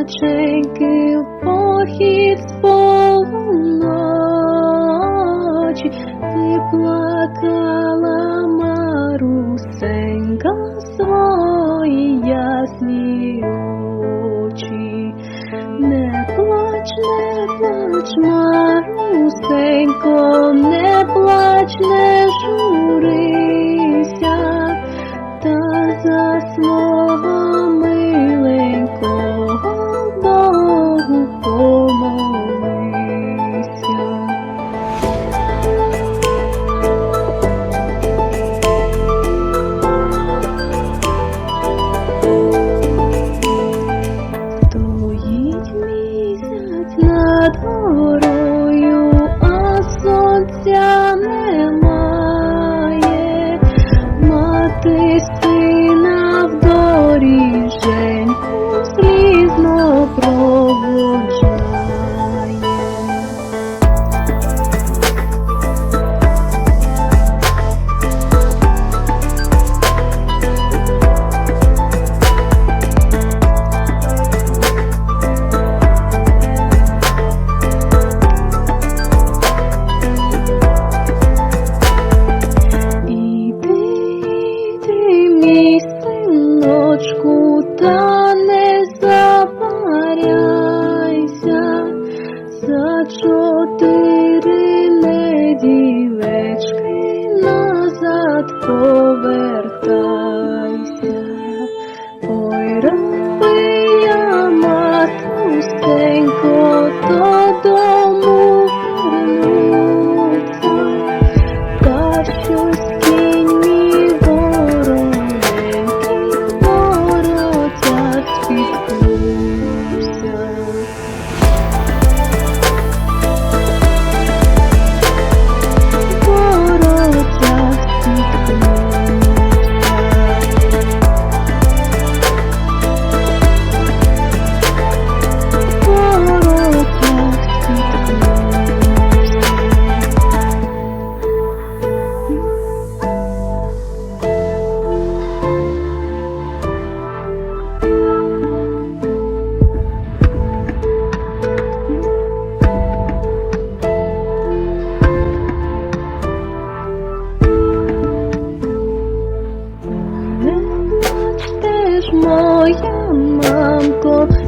дівчаченьки в похід з полуночі, ти плакала Марусенька свої ясні очі. Не плач, не плач, Марусенько, не плач, не журися, над горою, а сонця немає. Мати повертайся. Ой, роби 我一 em